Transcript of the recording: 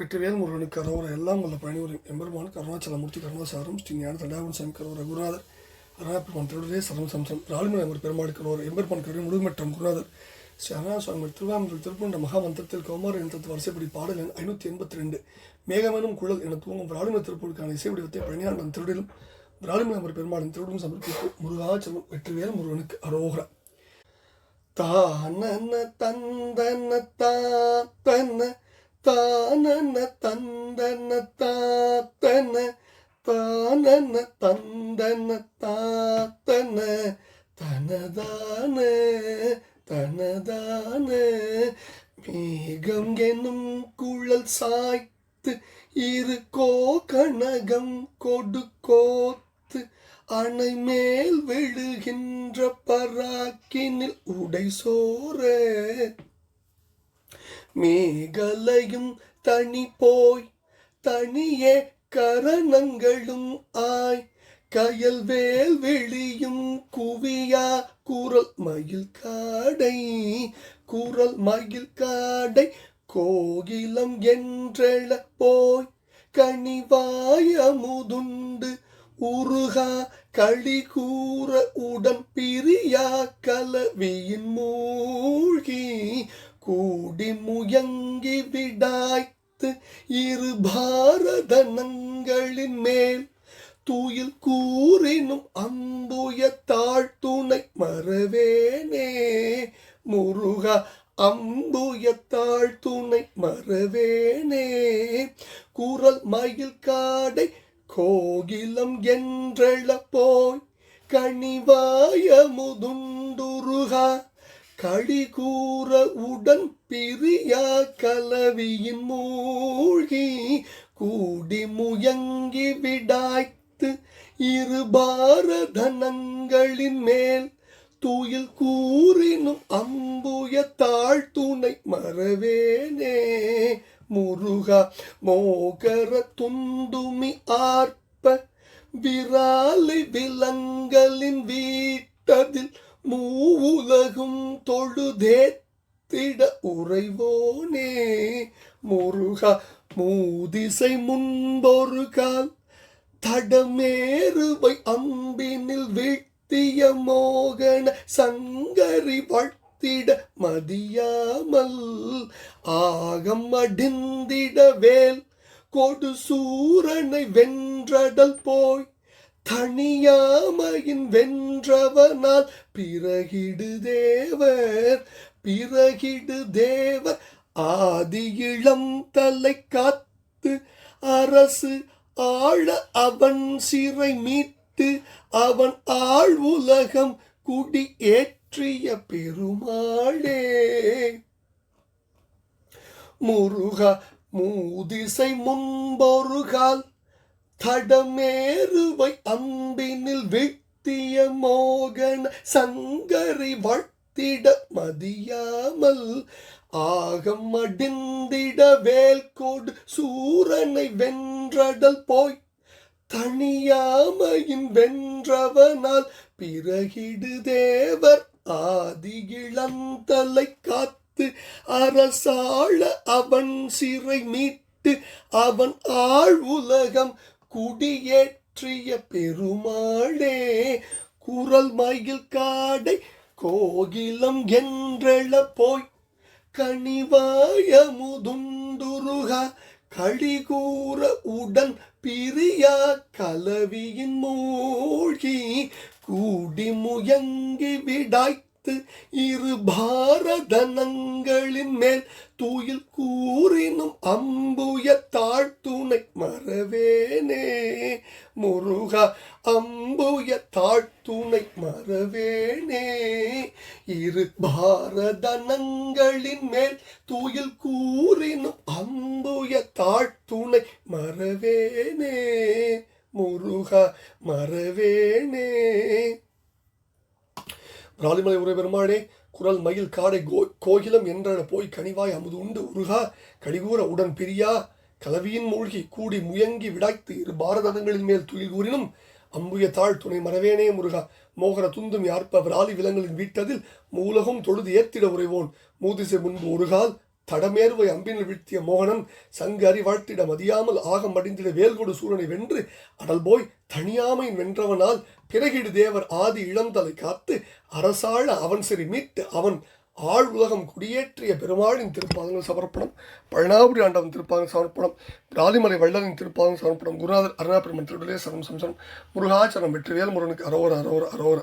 வெற்றிவேல் முருகனுக்கு கரோர எல்லாம் உள்ள பழனிவரை எம்பெருமான் கருணாச்சலமூர்த்தி கருணாசாரம் ஸ்ரீ ஞான தண்டாவன் சாமி கரோர குருநாதர் அருணாப்பெருமான் திருடரே சரம் சம்சம் ராலிமலை பெருமாள் கரோர எம்பெருமான் கருவி முழுமற்றம் குருநாதர் ஸ்ரீ அருணா சுவாமி திருவாமூர் திருப்பூண்ட மகாமந்திரத்தில் கௌமார இனத்தத்து வரிசைப்படி பாடல் எண் ஐநூற்றி எண்பத்தி ரெண்டு மேகமேனும் குழல் என தூங்கும் ராலிமலை திருப்பூருக்கான இசை வடிவத்தை பழனியாண்டன் திருடிலும் ராலிமலை ஒரு பெருமாளின் திருடும் சமர்ப்பித்து முருகாச்சலம் வெற்றிவேல் முருகனுக்கு அரோகரா. தான தந்தன தா தன்ன தானன தந்தன தாத்தன தானன தந்தன தாத்தன தனதான தனதான. மேகம் எனும் குழல் சாய்த்து இருக்கோ கனகம் கொடுக்கோத்து அணை மேல் விழுகின்ற பராக்கினில் உடை சோற மேகலையும் தனி போய் தனியே கரணங்களும் ஆய். கயல் வேல் வெளியும் குவியா குரல் மயில் காடை குரல் மயில் காடை. கோகிலம் என்றெழ போய் கனிவாய முதுண்டு உருகா களி கூற உடன் பிரியா கலவியின் மூழ்கி. கூடி முயங்கி விடாய்த்து இரு பாரதனங்களின் மேல் தூயில் கூறினும் அம்புய தாழ்த்துணை மறவேனே. முருகா அம்புய தாழ்த்துணை மறவேனே. குரல் மயில் காடை கோகிலம் என்றெழ போய் கனிவாய முதுண்டுருகா. கடிகூற உடன் பிரியா கலவியின் மூழ்கி கூடி முயங்கி விடாய்த்து இரு பாரதனங்களின் மேல் தூயில் கூறினும் அம்புய தாழ்த்துணை மறவேனே. முருகா மோகர துந்துமி ஆர்ப்ப விராலி விலங்களின் வீட்டதில் மூவுலகும் தொழுதே திட உறைவோனே. முருகா மூதிசை முன்பொரு கால் தடமேறுவை அம்பினில் வீழ்த்திய மோகன சங்கரி வழ்த்திட மதியாமல் ஆகம் அடிந்திட வேல் கொடு சூரனை வென்றடல் போய் தனியாமையின் வென் நின்றவனால் பிறகிடு தேவர் பிறகிடு தேவர். ஆதி இளம் தலை காத்து அரசு ஆழ அவன் சிறை மீட்டு அவன் ஆள் உலகம் குடி ஏற்றிய பெருமாளே. முருகா மூதிசை முன்பொருகால் தடமேறுவை அம்பினில் விட்டு சத்திய மோகன சங்கரி வாழ்த்திட மதியாமல் ஆகம் அடிந்திட வேல்கோடு சூரனை வென்றடல் போய் தனியாமையின் வென்றவனால் பிறகிடு தேவர் ஆதி இளந்தலை காத்து அரசாள அவன் சிறை மீட்டு அவன் ஆள் உலகம் குடியேற்ற போற்றிய பெருமாளே குரல் மயில் காடை கோகிலம் என்றெழ போய். கனிவாய முதுந்துருக கழிகூற உடன் பிரியா கலவியின் மூழ்கி கூடி முயங்கி விடாய். வைத்து இரு பாரதனங்களின் மேல் தூயில் கூறினும் அம்புய தாழ்த்துணை மறவேனே. முருகா அம்புய தாழ்த்துணை மறவேனே. இரு பாரதனங்களின் மேல் தூயில் கூறினும் அம்புய தாழ்த்துணை மறவேனே. முருகா மறவேனே. ராலிமலை உரை பெருமானே குரல் மயில் காடை கோ கோகிலம் என்றன போய் கனிவாய் அமுது உண்டு உருகா கழிகூற உடன் பிரியா கலவியின் மூழ்கி கூடி முயங்கி விடாய்த்து இரு பாரதங்களின் மேல் துயில் கூறினும் அம்புய தாழ் துணை மறவேனே முருகா மோகர துந்தும் யார்ப்ப விராலி விலங்களின் வீட்டதில் மூலகம் தொழுது ஏத்திட உறைவோன் மூதிசை முன்பு ஒருகால் தடமேர்வை அம்பினில் வீழ்த்திய மோகனன் சங்கு அறிவாழ்த்திட மதியாமல் ஆகம் மடிந்திட வேல்கொடு சூரனை வென்று அடல் போய் தனியாமையின் வென்றவனால் பிறகிடு தேவர் ஆதி இளந்தலை காத்து அரசாழ அவன் சரி மீட்டு அவன் ஆள் உலகம் குடியேற்றிய பெருமாளின் திருப்பாதங்கள் சமர்ப்பணம் பழனாபுரி ஆண்டவன் திருப்பாதங்கள் சமர்ப்பணம் ராலிமலை வள்ளலின் திருப்பாதங்கள் சமர்ப்பணம் குருநாதர் அருணாபெருமன் திருடலே சரம் சம்சரம் முருகாச்சரம் வெற்றிவேல் முருகனுக்கு அரோர அரோர அரோர.